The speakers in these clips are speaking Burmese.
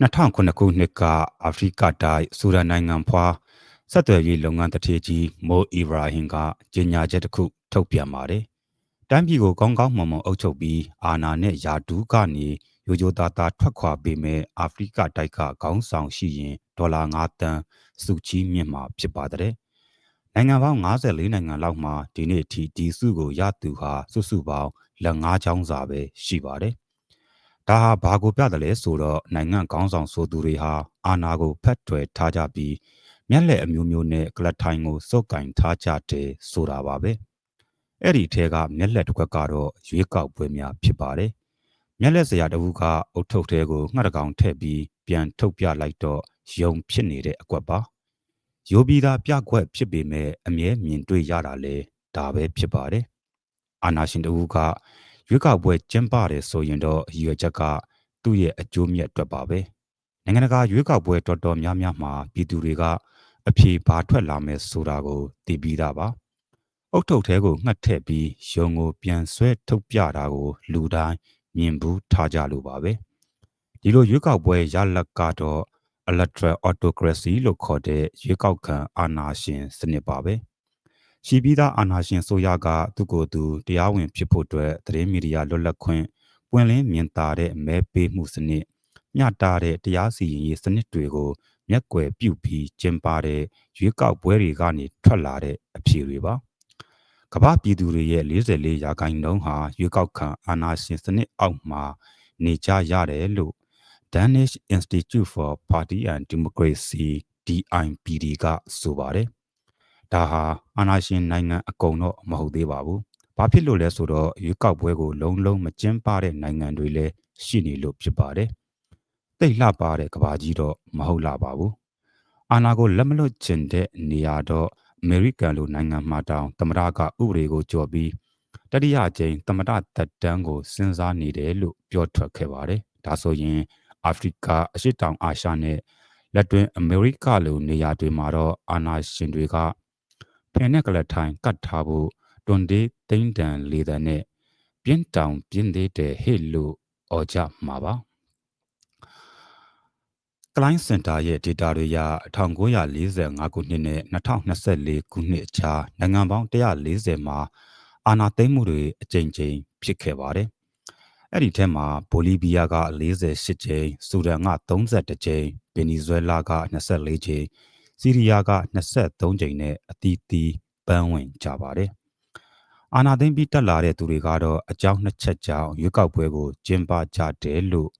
2009ခုနှစ်ကအာဖရိကတိုင်းဆူဒန်နိုင်ငံဖွာဆက်သွယ်ရေးလုပ်ငန်းတထေကြီးမိုးအီဗရာဟင်ကကြေညာချက်တစ်ခုထုတ်ပြန်ပါတယ်။တိုင်းပြည်ကိုကောင်းကောင်းမွန်မွန်အုပ်ချုပ်ပြီးအာဏာနဲ့ယာဒူးကနေရိုးရိုးသားသားထွက်ခွာပေးမဲ့အာဖရိကတိုက်ကခေါင်းဆောင်ရှိရင်ဒေါ်လာ9တန်းစုချီးမြင့်မှာဖြစ်ပါတယ်။နိုင်ငံပေါင်း54နိုင်ငံလောက်မှာဒီနေ့အထိဒီစုကိုရသူဟာစုစုပေါင်းလက်9ချောင်းစာပဲရှိပါတယ်။ ဒါဟာဘာကိုပြတယ်လဲဆိုတော့နိုင်ငံကောင်းဆောင်ဆိုသူတွေဟာအာဏာကိုဖက်ထွယ်ထားကြပြီးမျက်လက်အမျိုးမျိုးနဲ့ကလထိုင်ကိုစုပ်ကင်ထားကြတယ်ဆိုတာပါပဲအဲ့ဒီထဲကမျက်လက်တစ်ခွက်ကတော့ရွေးကောက်ပွဲများဖြစ်ပါတယ်မျက်လက်စရာတဝူကအုတ်ထုတ်ထဲကိုငှက်တကောင်ထည့်ပြီးပြန်ထုတ်ပြလိုက်တော့ယုံဖြစ်နေတဲ့အကွက်ပါယိုပြီးသားပြကွက်ဖြစ်ပေမဲ့အမြဲမြင်တွေ့ရတာလေဒါပဲဖြစ်ပါတယ်အာနာရှင်တဝူက ရွေးကောက်ပွဲကျင်းပတယ်ဆိုရင်တော့ရည်ရွယ်ချက်ကသူ့ရဲ့အကျိုးမြတ်အတွက်ပါပဲနိုင်ငံတကာရွေးကောက်ပွဲတော်တော်များများမှာပြည်သူတွေကအဖြေဘာထွက်လာမယ်ဆိုတာကိုသိပြီးသားပါအုတ်ထုတ်ထဲကိုငှက်ထည့်ပြီးရုံကိုပြန်ဆွဲထုတ်ပြတာကို လူတိုင်းမြင်ဘူးထားကြလို့ပါပဲဒီလိုရွေးကောက်ပွဲရလဒ်ကတော့ electoral autocracy လို့ခေါ်တဲ့ရွေးကောက်ခံအာဏာရှင်စနစ်ပါပဲ။ ရှိပြီးသားအာဏာရှင်ဆိုရကသူ့ကိုယ်သူတရားဝင်ဖြစ်ဖို့အတွက်သတင်းမီဒီယာလွတ်လပ်ခွင့်ပွင့်လင်းမြင်သာတဲ့မဲပေးမှုစနစ်မျှတတဲ့တရားစီရင်ရေးစနစ်တွေကိုမျက်ကွယ်ပြုပြီးကျင်းပတဲ့ရွေးကောက်ပွဲတွေကနေထွက်လာတဲ့အဖြေတွေပါကမ္ဘာပြည်သူတွေရဲ့44ရာခိုင်နှုန်းဟာရွေးကောက်ခံအာဏာရှင်စနစ်အောက်မှာနေကြရတယ်လို့ Danish Institute for Party and Democracy DIPD ကဆိုပါတယ် ဒါဟာအာဏာရှင်နိုင်ငံအကုန်တော့မဟုတ်သေးပါဘူး။ဘာဖြစ်လို့လဲဆိုတော့ရွေးကောက်ပွဲကိုလုံးလုံးမကျင်းပတဲ့နိုင်ငံတွေလည်းရှိနေလို့ဖြစ်ပါတယ်။တိတ်လှပါတဲ့ကဘာကြီးတော့မဟုတ်လာပါဘူး။အာဏာကိုလက်မလွတ်ချင်တဲ့နေရာတော့အမေရိကန်လိုနိုင်ငံမှာတောင်သမ္မတကဥပဒေကိုကြော်ပြီးတတိယကြိမ်သမ္မတသက်တမ်းကိုစဉ်းစားနေတယ်လို့ပြောထွက်ခဲ့ပါတယ်။ဒါဆိုရင်အာဖရိကအရှေ့တောင်အာရှနဲ့လက်တွင်းအမေရိကလိုနေရာတွေမှာတော့အာဏာရှင်တွေက ဖယ်နဲ့ကလထိုင်ကတ်ထားဖို့တွန်ဒေးတိမ့်တန်လေတန်နဲ့ပြင်းတောင်ပြင်းသေးတဲ့ဟေ့လို့អော်ကြမှာပါကလိုင်းစင်တာရဲ့ data တွေရ1945ခုနှစ်နဲ့2024ခုနှစ်အကြားနိုင်ငံပေါင်း140မှာအာဏာသိမ်းမှုတွေအကြိမ်ကြိမ်ဖြစ်ခဲ့ပါတယ်။အဲ့ဒီထဲမှာဘိုလီးဗီးယားက48ကြိမ်၊ဆူဒန်က32ကြိမ်၊ဗင်နီဇွဲလားက24ကြိမ် စီးရီးယားက23ကြိမ်နဲ့အသီးသီးပန်းဝင်ကြပါတယ်။အာနာသိမ့်ပြီးတက်လာတဲ့သူတွေကတော့အကြောင်းနှစ်ချက်ကြောင့်ရွေးကောက်ပွဲကိုကျင်းပကြတယ်လို့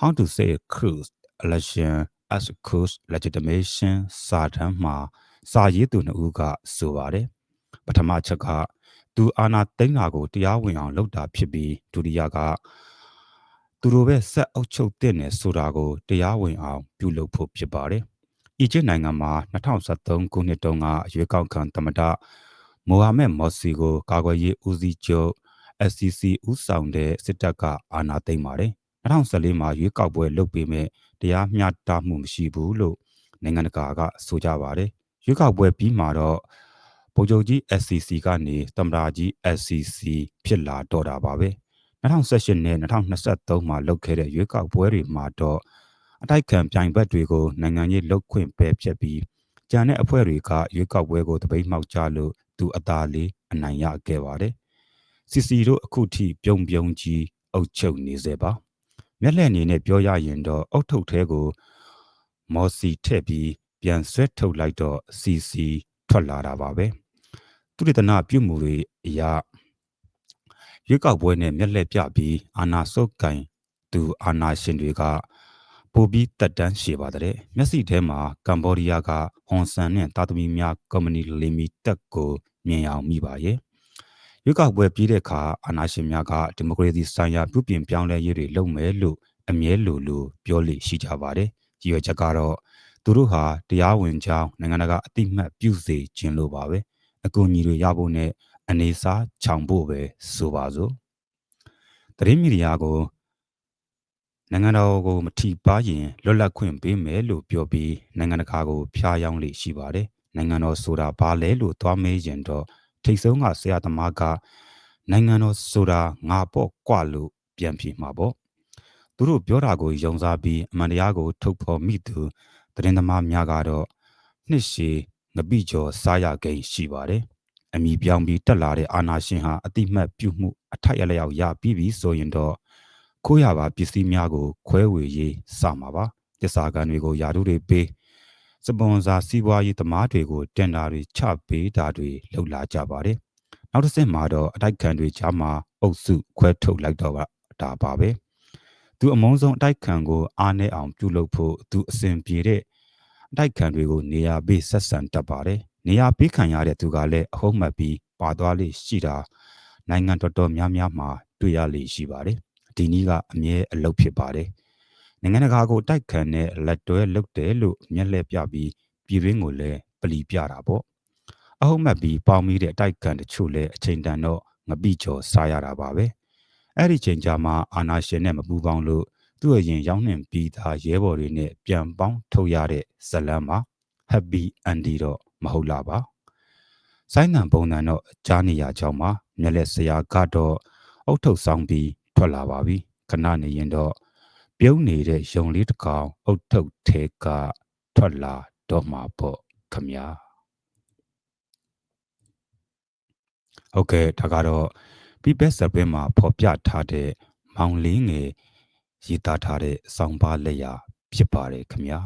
How to say cruise election as cruise legitimation စာတမ်းမှာစာရေးသူနှစ်ဦးကဆိုပါတယ်။ပထမချက်ကသူအာနာသိမ့်တာကိုတရားဝင်အောင်လုပ်တာဖြစ်ပြီးဒုတိယကသူတို့ပဲဆက်အုပ်ချုပ်တဲ့နယ်ဆိုတာကိုတရားဝင်အောင်ပြုလုပ်ဖို့ဖြစ်ပါတယ်။ အီဂျစ်နိုင်ငံမှာ2013ခုနှစ်တုန်းကရွေးကောက်ခံသမ္မတမိုဟာမက်မော်စီကို ကာကွယ်ရေးဦးစီးချုပ် SCC ဦးဆောင်တဲ့စစ်တပ်ကအာဏာသိမ်းပါတယ်2014မှာရွေးကောက်ပွဲလုပ်ပေးမဲ့တရားမျှတမှုမရှိဘူးလို့နိုင်ငံတကာကဆိုကြပါတယ်ရွေးကောက်ပွဲပြီးမှာတော့ဗိုလ်ချုပ်ကြီး SCC ကနေသမ္မတကြီး SCC ဖြစ်လာတော့တာပါပဲ2018နဲ့2023မှာလုပ်ခဲ့တဲ့ရွေးကောက်ပွဲတွေမှာတော့ အတိုက်ခံပြိုင်ဘက်တွေကိုနိုင်ငံရေးလုတ်ခွင့်ပဲဖြတ်ပြီးကြံတဲ့အဖွဲ့တွေကရွေးကောက်ပွဲကိုတပိတ်မှောက်ကြလို့သူအသာလေးအနိုင်ရခဲ့ပါတယ်။စီစီတို့အခုထိပြုံပြုံကြီးအုပ်ချုပ်နေစေပါ။မျက်လှည့်အနေနဲ့ပြောရရင်တော့အုတ်ထုတ်သေးကိုမော်စီထည့်ပြီးပြန်ဆွဲထုတ်လိုက်တော့စီစီထွက်လာတာပါပဲ။သူရတနာပြုမှုတွေအရာရွေးကောက်ပွဲနဲ့မျက်လှည့်ပြပြီးအာနာစုတ်ကင်သူအာနာရှင်တွေက ပိုပြီးတက်တန်းရှည်ပါတယ်မျက်စိထဲမှာကမ်ဘောဒီးယားကဟွန်ဆန်နဲ့တာသမီများကုမ္ပဏီလီမီတက်ကိုမြင်အောင်မိပါရဲ့ရွေးကောက်ပွဲပြီးတဲ့အခါအာဏာရှင်များကဒီမိုကရေစီဆိုင်ရာပြုပြင်ပြောင်းလဲရေးတွေလုပ်မယ်လို့အမြဲလိုလိုပြောလေရှိကြပါတယ်ရည်ရွယ်ချက်ကတော့သူတို့ဟာတရားဝင်ကြောင်းနိုင်ငံတကာအသိမှတ်ပြုစေခြင်းလို့ပါပဲအကူအညီတွေရဖို့နဲ့အနေစားခြောင်ဖို့ပဲဆိုပါစို့သတင်းမီဒီယာကို နိုင်ငံတော်ကိုမထိပါရင်လွတ်လပ်ခွင့်ပေးမယ်လို့ပြောပြီးနိုင်ငံတကာကိုဖျားယောင်းလေရှိပါတယ်။နိုင်ငံတော်ဆိုတာဘာလဲလို့သွားမေးရင်တော့ထိတ်ဆုံးကဆရာသမားကနိုင်ငံတော်ဆိုတာငါပေါ့ကွလို့ပြန်ပြေမှာပေါ့။သူတို့ပြောတာကိုယုံစားပြီးအမှန်တရားကို ထုတ်ဖော်မိသူသတင်းသမားများကတော့နှစ်ရှည်ငပိကျော်စားရကိန်းရှိပါတယ်အမိပြောင်းပြီးတက်လာတဲ့အာနာရှင်ဟာအတိမတ်ပြုမှုအထိုက်အလျောက်ရပြီးပြီဆိုရင်တော့ ခိုးရပါပစ္စည်းများကိုခွဲဝေရေးစမှာပါတစ္ဆာကန်တွေကိုယာတို့တွေပေးစပွန်ဆာစီးပွားရေးသမားတွေကိုတင်တာတွေချပေးတာတွေလုပ်လာကြပါတယ်နောက်တစ်ဆင့်မှာတော့အတိုက်ခံတွေကြားမှာအုပ်စုခွဲထုတ်လိုက်တော့တာပါပဲသူအမုန်းဆုံးအတိုက်ခံကိုအားနဲ့အောင်ပြုလုပ်ဖို့သူအစဉ်ပြေတဲ့အတိုက်ခံတွေကိုနေရာပေးဆက်ဆံတတ်ပါတယ်နေရာပေးခံရတဲ့သူကလည်းအဟုတ်မှတ်ပြီးပါသွားလေရှိတာနိုင်ငံတော်တော်များများမှာတွေ့ရလေရှိပါတယ် ဒီနည်းကအမြဲအလုပ်ဖြစ်ပါတယ်နိုင်ငံတကာကိုတိုက်ခံတဲ့လက်တွဲလုပ်တယ်လို့မျက်လှည့်ပြပြီးပြည်ရင်းကိုလည်းပလီပြတာပေါ့အဟုတ်မှတ်ပြီးပေါင်းမိတဲ့အတိုက်ခံတချို့လည်းအချိန်တန်တော့ငပိကျော်စားရတာပါပဲအဲ့ဒီချိန်ကြမှာအာနာရှင်နဲ့မပူပေါင်းလို့သူ့အရင်ရောင်းနှင်ပြီးသားရဲဘော်တွေနဲ့ပြန်ပေါင်းထုတ်ရတဲ့ဇလန်းမှာ happy andy တော့မဟုတ်လားပါဆိုင်းငံပုံစံတော့ကြားနေရကြောင်းမှာမျက်လက်ဆရာကတော့အုတ်ထုတ်ဆောင်ပြီး ထွက်လာပါပြီခဏနေရင်တော့ပြုံးနေတဲ့ယုံလေးတစ်ကောင်အုတ်ထုတ်ထဲကထွက်လာတော့မှာပေါ့ခမညာဟုတ်ကဲ့ဒါကတော့ပြပက်စပင်းမှာဖော်ပြထားတဲ့မောင်လေးငယ်ရေးသားထားတဲ့စောင်းပါလက်ရာဖြစ်ပါတယ်ခမညာ